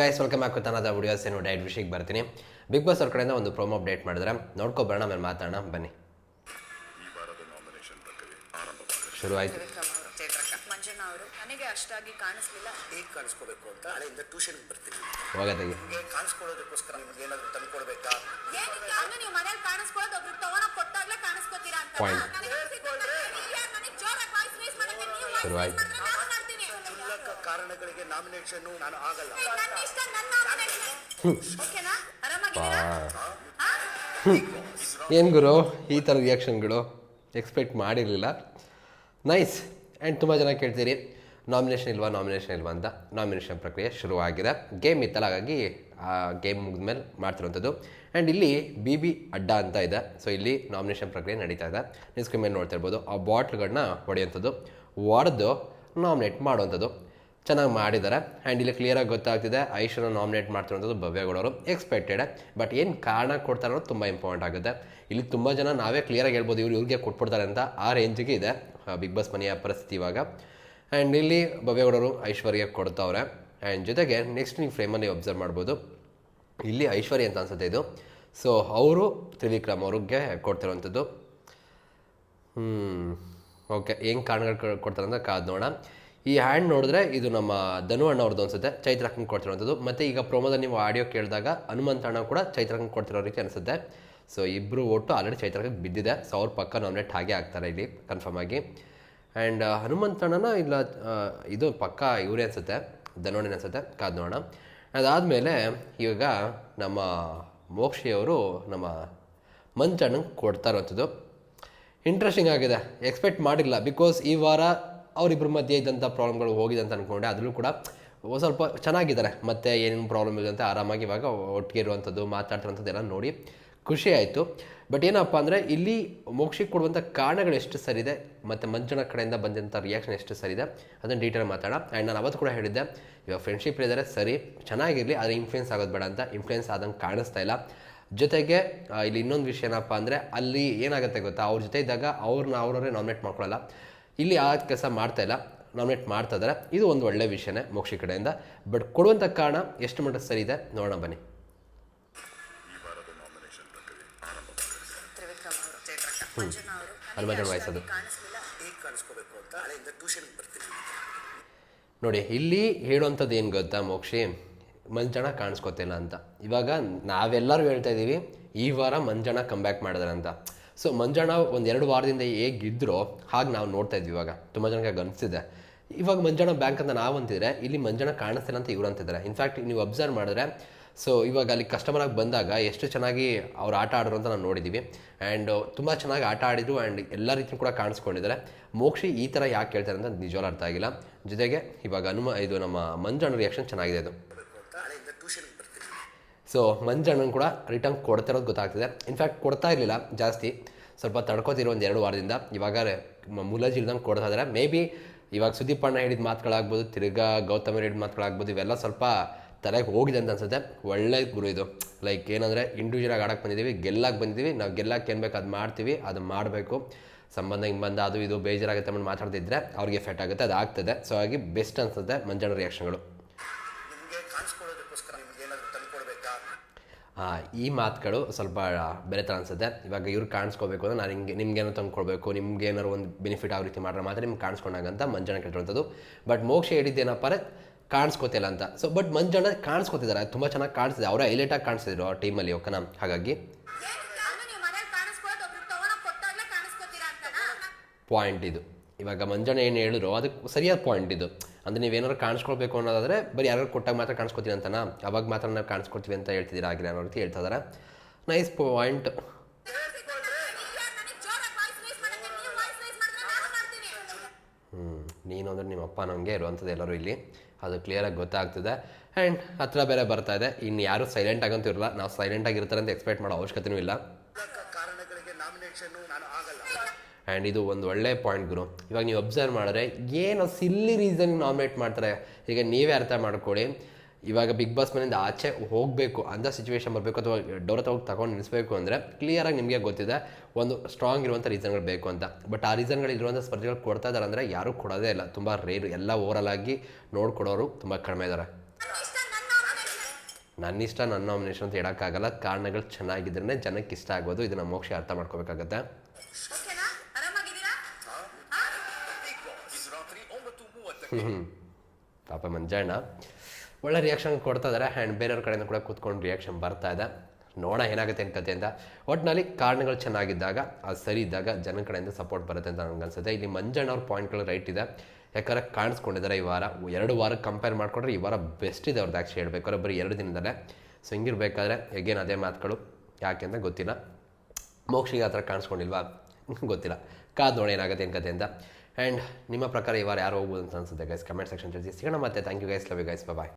Guys welcome back ತನದ videos ಏನು diet ವಿಷಯಕ್ಕೆ ಬರ್ತೀನಿ. ಬಿಗ್ ಬಾಸ್ ಅವ್ರ ಕಡೆಯಿಂದ ಒಂದು ಪ್ರೋಮೋ ಅಪ್ಡೇಟ್ ಮಾಡಿದ್ರೆ. ನೋಡ್ಕೊಬರೋಣ ಆಮೇಲೆ ಮಾತಾಡೋಣ. ಬನ್ನಿ. ಶುರು ಆಯ್ತು. ವಿಕ್ರಮ್ ಅವರು ನನಗೆ ಅಷ್ಟಾಗಿ ಕಾಣಿಸ್ಲಿಲ್ಲ. ಹೇಗೆ ಕಾಣಿಸ್ಕೋಬೇಕು ಅಂತ ಟ್ಯೂಷನ್ ಟ್ಯೂಷನ್ಗೆ ಬರ್ತೀನಿ. ಹೋಗತ್ತಾಗಿ ಕಾಣಿಸ್ಕೊಳ್ಳೋದಕ್ಕೋಸ್ಕರ ನಿಮ್ಗೆ ಏನಾದರೂ ತಂದ್ಕೊಡ್ಬೇಕಾ? ಹಂಗ ನೀವು ಮನೇಲಿ ಕಾಣಿಸ್ಕೊಳ್ಳೋದು ಒಬ್ರಿಗೆ ತಗೊಂಡೋಗ್ ಕೊಟ್ಟಾಗಲೇ ಕಾಣಿಸ್ಕೊತೀರಾ ಅಂತ. ಶುರು ಆಯ್ತು. ನಾಮಿನೇಷನ್ ನಾಮಿನೇಷನ್ನು ನಾನು ಆಗಲ್ಲ. ಓಕೆನಾ ಆರಾಮಾಗಿದ್ದೀರಾ? ಹಾ? ಏನು ಗುರು ಈ ಥರ ರಿಯಾಕ್ಷನ್ಗಳು ಎಕ್ಸ್ಪೆಕ್ಟ್ ಮಾಡಿರಲಿಲ್ಲ. ನೈಸ್ ಆ್ಯಂಡ್ ತುಂಬ ಜನ ಕೇಳ್ತೀರಿ ನಾಮಿನೇಷನ್ ಇಲ್ವಾ ನಾಮಿನೇಷನ್ ಇಲ್ವಾ ಅಂತ. ನಾಮಿನೇಷನ್ ಪ್ರಕ್ರಿಯೆ ಶುರುವಾಗಿದೆ. ಗೇಮ್ ಇತ್ತಲ್ಲ ಹಾಗಾಗಿ ಆ ಗೇಮ್ ಮುಗಿದ್ಮೇಲೆ ಮಾಡ್ತಿರೋಂಥದ್ದು ಆ್ಯಂಡ್ ಇಲ್ಲಿ ಬಿ ಬಿ ಅಡ್ಡ ಅಂತ ಇದೆ. ಸೊ ಇಲ್ಲಿ ನಾಮಿನೇಷನ್ ಪ್ರಕ್ರಿಯೆ ನಡೀತಾ ಇದೆ. ನೀವು ಸ್ಕ್ರೀನ್ ಮೇಲೆ ನೋಡ್ತಾ ಇರ್ಬೋದು ಆ ಬಾಟ್ಲ್ಗಳನ್ನ ಹೊಡೆಯುವಂಥದ್ದು. ಹೊಡೆದು ನಾಮಿನೇಟ್ ಮಾಡುವಂಥದ್ದು. ಚೆನ್ನಾಗಿ ಮಾಡಿದ್ದಾರೆ. ಆ್ಯಂಡ್ ಇಲ್ಲಿ ಕ್ಲಿಯರಾಗಿ ಗೊತ್ತಾಗ್ತಿದೆ ಐಶನ ನಾಮಿನೇಟ್ ಮಾಡ್ತಿರೋಂಥದ್ದು ಭವ್ಯಗೌಡರು ಎಕ್ಸ್ಪೆಕ್ಟೆಡ್ ಬಟ್ ಏನು ಕಾರಣ ಕೊಡ್ತಾರೆ ಅನ್ನೋದು ತುಂಬ ಇಂಪಾರ್ಟೆಂಟ್ ಆಗುತ್ತೆ. ಇಲ್ಲಿ ತುಂಬ ಜನ ನಾವೇ ಕ್ಲಿಯರಾಗಿ ಹೇಳ್ಬೋದು, ಇವ್ರು ಇವ್ರಿಗೆ ಕೊಟ್ಬಿಡ್ತಾರೆ ಅಂತ ಆ ರೇಂಜಿಗೆ ಇದೆ ಬಿಗ್ ಬಾಸ್ ಮನೆಯ ಪರಿಸ್ಥಿತಿ ಇವಾಗ. ಆ್ಯಂಡ್ ಇಲ್ಲಿ ಭವ್ಯಗೌಡರು ಐಶ್ವರ್ಯ ಕೊಡ್ತಾವ್ರೆ. ಆ್ಯಂಡ್ ಜೊತೆಗೆ ನೆಕ್ಸ್ಟ್ ನೀವು ಫ್ರೇಮಲ್ಲಿ ಅಬ್ಸರ್ವ್ ಮಾಡ್ಬೋದು. ಇಲ್ಲಿ ಐಶ್ವರ್ಯ ಅಂತ ಅನ್ಸುತ್ತೆ ಇದು. ಸೊ ಅವರು ತ್ರಿವಿಕ್ರಮ್ ಅವ್ರಿಗೆ ಕೊಡ್ತಿರುವಂಥದ್ದು. ಹ್ಞೂ ಓಕೆ ಏನು ಕಾರಣಗಳು ಕೊಡ್ತಾರೆ ಅಂತ ಕಾದು ನೋಡೋಣ. ಈ ಹ್ಯಾಂಡ್ ನೋಡಿದ್ರೆ ಇದು ನಮ್ಮ ಧನು ಅಣ್ಣ ಅನಿಸುತ್ತೆ ಚೈತ್ರಕ್ಕನ್ ಕೊಡ್ತಿರೋಂಥದ್ದು. ಮತ್ತು ಈಗ ಪ್ರೊಮೋದಲ್ಲಿ ನೀವು ಆಡಿಯೋ ಕೇಳಿದಾಗ ಹನುಮಂತ ಅಣ್ಣ ಕೂಡ ಚೈತ್ರಕ್ಕನ್ ಕೊಡ್ತಿರೋ ರೀತಿ ಅನಿಸುತ್ತೆ. ಸೊ ಇಬ್ಬರು ಒಟ್ಟು ಆಲ್ರೆಡಿ ಚೈತ್ರಕ್ಕೆ ಬಿದ್ದಿದೆ. ಸೊ ಅವ್ರ ಪಕ್ಕ ನಾಮಿನೇಟ್ ಹಾಗೆ ಆಗ್ತಾರೆ ಇಲ್ಲಿ ಕನ್ಫರ್ಮ್ ಆಗಿ. ಆ್ಯಂಡ್ ಹನುಮಂತಣ್ಣನ ಇಲ್ಲ ಇದು ಪಕ್ಕ ಇವರೇ ಅನಿಸುತ್ತೆ ಧನೋಣ್ಣನ ಅನಿಸುತ್ತೆ, ಕಾದು ನೋಡೋಣ. ಅದಾದಮೇಲೆ ಇವಾಗ ನಮ್ಮ ಮೋಕ್ಷಿಯವರು ನಮ್ಮ ಮಂಚಣ್ಣಂಗೆ ಕೊಡ್ತಾ ಇರೋಂಥದ್ದು. ಇಂಟ್ರೆಸ್ಟಿಂಗ್ ಆಗಿದೆ. ಎಕ್ಸ್ಪೆಕ್ಟ್ ಮಾಡಿಲ್ಲ ಬಿಕಾಸ್ ಈ ವಾರ ಅವರಿಬ್ಬರ ಮಧ್ಯೆ ಇದ್ದಂಥ ಪ್ರಾಬ್ಲಮ್ಗಳು ಹೋಗಿದೆ ಅಂತ ಅಂದ್ಕೊಂಡೆ ಅದರಲ್ಲೂ ಕೂಡ ಸ್ವಲ್ಪ ಚೆನ್ನಾಗಿದ್ದಾರೆ. ಮತ್ತು ಏನೇನು ಪ್ರಾಬ್ಲಮ್ ಇದೆ ಅಂತ ಆರಾಮಾಗಿ ಇವಾಗ ಒಟ್ಟಿಗೆ ಇರುವಂಥದ್ದು ಮಾತಾಡ್ತಿರೋಂಥದ್ದು ಎಲ್ಲ ನೋಡಿ ಖುಷಿ ಆಯಿತು. ಬಟ್ ಏನಪ್ಪ ಅಂದರೆ ಇಲ್ಲಿ ಮೋಕ್ಷಿಗೆ ಕೊಡುವಂಥ ಕಾರಣಗಳು ಎಷ್ಟು ಸರಿದೆ ಮತ್ತು ಮಂಜನ ಕಡೆಯಿಂದ ಬಂದಂಥ ರಿಯಾಕ್ಷನ್ ಎಷ್ಟು ಸರಿದೆ ಅದನ್ನು ಡೀಟೇಲ್ ಮಾತಾಡ ಆ್ಯಂಡ್ ನಾನು ಅವತ್ತು ಕೂಡ ಹೇಳಿದ್ದೆ, ಇವಾಗ ಫ್ರೆಂಡ್ಶಿಪ್ ಇದ್ದಾರೆ, ಸರಿ, ಚೆನ್ನಾಗಿರಲಿ, ಆದರೆ ಇನ್ಫ್ಲುಯೆನ್ಸ್ ಆಗೋದು ಬೇಡ ಅಂತ. ಇನ್ಫ್ಲುಯೆನ್ಸ್ ಆದಂಗೆ ಕಾಣಿಸ್ತಾ ಇಲ್ಲ. ಜೊತೆಗೆ ಇಲ್ಲಿ ಇನ್ನೊಂದು ವಿಷಯ ಏನಪ್ಪ ಅಂದರೆ ಅಲ್ಲಿ ಏನಾಗುತ್ತೆ ಗೊತ್ತಾ? ಅವ್ರ ಜೊತೆ ಇದ್ದಾಗ ಅವ್ರನ್ನ ಅವ್ರವರೇ ನಾಮಿನೇಟ್ ಮಾಡ್ಕೊಳ್ಳಲ್ಲ ಇಲ್ಲಿ ಆ ಕೆಲಸ ಮಾಡ್ತಾ ಇಲ್ಲ. ನಾಮಿನೇಟ್ ಮಾಡ್ತಾ ಇದ್ದಾರೆ. ಇದು ಒಂದು ಒಳ್ಳೆ ವಿಷಯನೇ ಮೋಕ್ಷಿ ಕಡೆಯಿಂದ. ಬಟ್ ಕೊಡುವಂಥ ಕಾರಣ ಎಷ್ಟು ಮಟ್ಟ ಸರಿ ಇದೆ ನೋಡೋಣ ಬನ್ನಿ. ವಯಸ್ಸದು. ನೋಡಿ ಇಲ್ಲಿ ಹೇಳುವಂಥದ್ದು ಏನು ಗೊತ್ತಾ ಮೋಕ್ಷಿ? ಮಂಜಣ ಕಾಣಿಸ್ಕೊತಿಲ್ಲ ಅಂತ ಇವಾಗ ನಾವೆಲ್ಲರೂ ಹೇಳ್ತಾ ಇದ್ದೀವಿ ಈ ವಾರ ಮಂಜಣ ಕಮ್ಬ್ಯಾಕ್ ಮಾಡಿದಾರೆ ಅಂತ ಸೊ ಮಂಜಣ್ಣ ಒಂದು ಎರಡು ವಾರದಿಂದ ಹೇಗಿದ್ದರೋ ಹಾಗೆ ನಾವು ನೋಡ್ತಾ ಇದ್ವಿ ಇವಾಗ. ತುಂಬ ಜನಕ್ಕೆ ಗಮನಿಸಿದೆ ಇವಾಗ ಮಂಜಣ್ಣ ಬ್ಯಾಂಕ್ ಅಂತ ನಾವು ಅಂತಿದ್ರೆ, ಇಲ್ಲಿ ಮಂಜಣ್ಣ ಕಾಣಿಸ್ತಿಲ್ಲ ಅಂತ ಇವ್ರು ಅಂತಿದ್ದಾರೆ. ಇನ್ಫ್ಯಾಕ್ಟ್ ನೀವು ಅಬ್ಸರ್ವ್ ಮಾಡಿದ್ರೆ ಸೊ ಇವಾಗ ಅಲ್ಲಿ ಕಸ್ಟಮರ್ ಆಗಿ ಬಂದಾಗ ಎಷ್ಟು ಚೆನ್ನಾಗಿ ಅವ್ರು ಆಟ ಆಡೋರು ಅಂತ ನಾವು ನೋಡಿದ್ದೀವಿ ಆ್ಯಂಡ್ ತುಂಬ ಚೆನ್ನಾಗಿ ಆಟ ಆಡಿದ್ರು ಆ್ಯಂಡ್ ಎಲ್ಲ ರೀತಿಯೂ ಕೂಡ ಕಾಣಿಸ್ಕೊಂಡಿದ್ದಾರೆ. ಮೋಕ್ಷಿ ಈ ಥರ ಯಾಕೆ ಹೇಳ್ತಾರೆ ಅಂತ ನಿಜವಾಗ್ಲೂ ಅರ್ಥ ಆಗಿಲ್ಲ. ಜೊತೆಗೆ ಇವಾಗ ಅನುಮ ಇದು ನಮ್ಮ ಮಂಜಣ್ಣ ರಿಯಾಕ್ಷನ್ ಚೆನ್ನಾಗಿದೆ ಅದು ಅಂತ ನಾಳೆಯಿಂದ ಟ್ಯೂಷನ್ಗೆ ಬರ್ತೀನಿ ಸೊ ಮಂಜಣ್ಣನ ಕೂಡ ರಿಟರ್ನ್ ಕೊಡ್ತಾ ಇರೋದು ಗೊತ್ತಾಗ್ತಿದೆ. ಇನ್ಫ್ಯಾಕ್ಟ್ ಕೊಡ್ತಾ ಇರಲಿಲ್ಲ, ಜಾಸ್ತಿ. ಸ್ವಲ್ಪ ತಡ್ಕೋತಿರೋ ಒಂದು ಎರಡು ವಾರದಿಂದ. ಇವಾಗ ಮುಲಾಜಿ ಇಲ್ದಂಗೆ ಕೊಡ್ತಾ ಇದ್ದಾರೆ ಮೇ ಬಿ ಇವಾಗ ಸುದೀಪ್ ಅಣ್ಣ ಹೇಳಿದ ಮಾತುಗಳಾಗ್ಬೋದು, ತಿರ್ಗಾ ಗೌತಮ್ ಹೇಳಿದ ಮಾತುಗಳಾಗ್ಬೋದು, ಇವೆಲ್ಲ ಸ್ವಲ್ಪ ತಲೆಗೆ ಹೋಗಿದೆ ಅಂತ ಅನ್ಸುತ್ತೆ. ಒಳ್ಳೆ ಗುರು ಇದು. ಲೈಕ್ ಏನಂದರೆ ಇಂಡಿವಿಜುವಲ್ ಆಗಿ ಆಡಕ್ಕೆ ಬಂದಿದ್ದೀವಿ ಗೆಲ್ಲಕ್ಕೆ ಬಂದಿದ್ದೀವಿ ನಾವು ಗೆಲ್ಲಕ್ಕೆ ಏನು ಬೇಕು ಅದು ಮಾಡ್ತೀವಿ, ಅದು ಮಾಡಬೇಕು. ಸಂಬಂಧ ಹಿಂಬಂಧ ಅದು ಇದು ಬೇಜಾರಾಗುತ್ತೆ ಅಂತ ಮಾತಾಡ್ತಿದ್ರೆ ಅವ್ರಿಗೆ ಎಫೆಕ್ಟ್ ಆಗುತ್ತೆ, ಅದು ಆಗ್ತದೆ. ಸೊ ಹಾಗಾಗಿ ಬೆಸ್ಟ್ ಅನ್ಸುತ್ತೆ ಮಂಜಣ್ಣ ರಿಯಾಕ್ಷನ್ಗಳು ನಿಮಗೆ ಕಾಣಿಸ್ಕೊಳ್ಳೋದಕ್ಕೋಸ್ಕರ ನಿಮ್ಗೆ ಏನಾದರೂ ತಂದ್ಕೊಡ್ಬೇಕಾ ಆ, ಈ ಮಾತುಗಳು ಸ್ವಲ್ಪ ಬೇರೆ ಥರ ಅನ್ಸುತ್ತೆ. ಇವಾಗ ಇವ್ರು ಕಾಣಿಸ್ಕೋಬೇಕು ಅಂದರೆ ನಾನು ನಿಮ್ಗೆ ನಿಮ್ಗೇನೋ ತಂದ್ಕೊಡ್ಬೇಕು ನಿಮ್ಗೆ ಏನಾರು ಒಂದು ಬೆನಿಫಿಟ್ ಆಗೋ ರೀತಿ ಮಾಡ್ರೆ ಮಾತ್ರ ನಿಮ್ಗೆ ಕಾಣಿಸ್ಕೊಂಡಾಗ ಅಂತ ಮಂಜಣ್ಣ ಕೇಳಿರುವಂಥದ್ದು ಬಟ್ ಮೋಕ್ಷ ಹೇಳಿದ್ದೇನಪ್ಪ ಅಂದರೆ ಕಾಣಿಸ್ಕೋತಿಲ್ಲ ಅಂತ. ಸೊ ಬಟ್ ಮಂಜಣ್ಣ ಕಾಣಿಸ್ಕೋತಿದ್ದಾರೆ. ತುಂಬ ಚೆನ್ನಾಗಿ ಕಾಣಿಸ್ತಿದೆ. ಅವರೇ ಹೈಲೈಟಾಗಿ ಕಾಣಿಸ್ತಿದ್ರು ಆ ಟೀಮಲ್ಲಿ ಓಕೆನಾ? ಹಾಗಾಗಿ. ಹಂಗ ಪಾಯಿಂಟ್ ಇದು. ಇವಾಗ ಮಂಜಣ್ಣ ಏನು ಹೇಳಿದ್ರು ಅದಕ್ಕೆ ಸರಿಯಾದ ಪಾಯಿಂಟ್ ಇದು. ಅಂದರೆ ನೀವೇನಾದ್ರು ಕಾಣಿಸ್ಕೊಳ್ಬೇಕು ಅನ್ನೋದಾದರೆ ಬರೀ ಯಾರು ಕೊಟ್ಟಾಗ ಮಾತ್ರ ಕಾಣಿಸ್ಕೊತೀನಿ ಅಂತನಾ? ಅವಾಗ ಮಾತ್ರ ನಾವು ಕಾಣಿಸ್ಕೊಡ್ತೀವಿ ಅಂತ ಹೇಳ್ತಿದ್ದೀರಾ? ಆಗಿಲ್ಲ ಅನ್ನೋ ರೀತಿ ಹೇಳ್ತಾ ಇದ್ದಾರೆ ನೈಸ್ ಪಾಯಿಂಟ್ ಹ್ಞೂ ನೀನು ಅಂದರೆ ನಿಮ್ಮ ಅಪ್ಪ ನಮಗೆ ಇರುವಂಥದ್ದು ಎಲ್ಲರೂ ಇಲ್ಲಿ. ಅದು ಕ್ಲಿಯರಾಗಿ ಗೊತ್ತಾಗ್ತಿದೆ. ಆ್ಯಂಡ್ ಹತ್ರ ಬೇರೆ ಬರ್ತಾ ಇದೆ. ಇನ್ನು ಯಾರು ಸೈಲೆಂಟ್ ಆಗಂತೂ ಇರಲ್ಲ. ನಾವು ಸೈಲೆಂಟ್ ಆಗಿರ್ತಾರೆ ಅಂತ ಎಕ್ಸ್ಪೆಕ್ಟ್ ಮಾಡೋ ಅವಶ್ಯಕತೆಯೂ ಇಲ್ಲ. ಕಾರಣಗಳಿಗೆ ನಾಮಿನೇಷನ್ ನಾನು ಆಗಲ್ಲ. ಆ್ಯಂಡ್ ಇದು ಒಂದು ಒಳ್ಳೆ ಪಾಯಿಂಟ್ ಗುರು. ಇವಾಗ ನೀವು ಅಬ್ಸರ್ವ್ ಮಾಡಿದ್ರೆ ಏನು ಸಿಲ್ಲಿ ರೀಸನ್ ನಾಮಿನೇಟ್ ಮಾಡ್ತಾರೆ. ಈಗ ನೀವೇ ಅರ್ಥ ಮಾಡ್ಕೊಳ್ಳಿ. ಇವಾಗ ಬಿಗ್ ಬಾಸ್ ಮನೆಯಿಂದ ಆಚೆ ಹೋಗಬೇಕು, ಅಂಥ ಸಿಚುವೇಶನ್ ಬರಬೇಕು ಅಥವಾ ಡೋರ ತಗೊಂಡು ತಗೊಂಡು ನಿಲ್ಲಿಸಬೇಕು ಅಂದರೆ ಕ್ಲಿಯರಾಗಿ ನಿಮಗೆ ಗೊತ್ತಿದೆ ಒಂದು ಸ್ಟ್ರಾಂಗ್ ಇರುವಂಥ ರೀಸನ್ಗಳು ಬೇಕು ಅಂತ. ಬಟ್ ಆ ರೀಸನ್ಗಳು ಇರುವಂಥ ಸ್ಪರ್ಧೆಗಳು ಕೊಡ್ತಾ ಇದ್ದಾರೆ ಅಂದರೆ ಯಾರೂ ಕೊಡೋದೇ ಇಲ್ಲ. ತುಂಬ ರೇರ್ ಎಲ್ಲ ಓವರಲ್ ಆಗಿ ನೋಡ್ಕೊಡೋರು ತುಂಬ ಕಡಿಮೆ ಇದ್ದಾರೆ. ನನ್ನ ಇಷ್ಟ, ನನ್ನ ನಾಮಿನೇಷನ್ ಅಂತ ಹೇಳೋಕ್ಕಾಗಲ್ಲ. ಕಾರಣಗಳು ಚೆನ್ನಾಗಿದ್ರೆ ಜನಕ್ಕೆ ಇಷ್ಟ ಆಗೋದು. ಇದನ್ನು ಮೋಕ್ಷ ಅರ್ಥ ಮಾಡ್ಕೋಬೇಕಾಗತ್ತೆ. ಪಾಪ ಮಂಜಣ್ಣ. ಒಳ್ಳೆ ರಿಯಾಕ್ಷನ್ ಕೊಡ್ತಾ ಇದ್ದಾರೆ ಆ್ಯಂಡ್ ಬೇರೆಯವ್ರ ಕಡೆಯಿಂದ ಕೂಡ ಕೂತ್ಕೊಂಡು ರಿಯಾಕ್ಷನ್ ಬರ್ತಾ ಇದೆ. ನೋಡೋಣ ಏನಾಗುತ್ತೆ ಅಂತ ಅಂತ. ಒಟ್ಟಿನಲ್ಲಿ ಕಾರಣಗಳು ಚೆನ್ನಾಗಿದ್ದಾಗ ಅದು ಸರಿ ಇದ್ದಾಗ ಜನ ಕಡೆಯಿಂದ ಸಪೋರ್ಟ್ ಬರುತ್ತೆ ಅಂತ ನನಗೆ ಅನ್ಸುತ್ತೆ. ಇಲ್ಲಿ ಮಂಜಣ್ಣ ಅವ್ರ ಪಾಯಿಂಟ್ಗಳು ರೈಟ್ ಇದೆ. ಯಾಕಂದ್ರೆ ಕಾಣಿಸ್ಕೊಂಡಿದ್ದಾರೆ ಈ ವಾರ. ಎರಡು ವಾರ ಕಂಪೇರ್ ಮಾಡಿಕೊಂಡ್ರೆ ಈ ವಾರ ಬೆಸ್ಟ್ ಇದೆ ಅವ್ರದ್ದು ಆ್ಯಕ್ಚುಲಿ ಹೇಳ್ಬೇಕಾದ್ರೆ ಬರೀ ಎರಡು ದಿನದಲ್ಲೇ. ಸೊ ಹಿಂಗಿರ್ಬೇಕಾದ್ರೆ ಎಗೇನ್ ಅದೇ ಮಾತುಗಳು. ಯಾಕೆ ಅಂತ ಗೊತ್ತಿಲ್ಲ. ಮೋಕ್ಷಿಗೆ ಆ ಥರ ಕಾಣಿಸ್ಕೊಂಡಿಲ್ವಾ? ಗೊತ್ತಿಲ್ಲ. ಕಾದು ನೋಡೋಣ ಏನಾಗುತ್ತೆ ಅಂತ. ಆ್ಯಂಡ್ ನಿಮ್ಮ ಪ್ರಕಾರ ವಾರ ಯಾರು ಹೋಗ್ಬೋದು ಅಂತ ಅನ್ಸುತ್ತೆ ಗೈಸ್ ಕಮೆಂಟ್ ಸೆಕ್ಷನ್ ತಿಳಿಸಿ. ಸಿಗೋಣ ಮತ್ತೆ. Thank you guys love you guys bye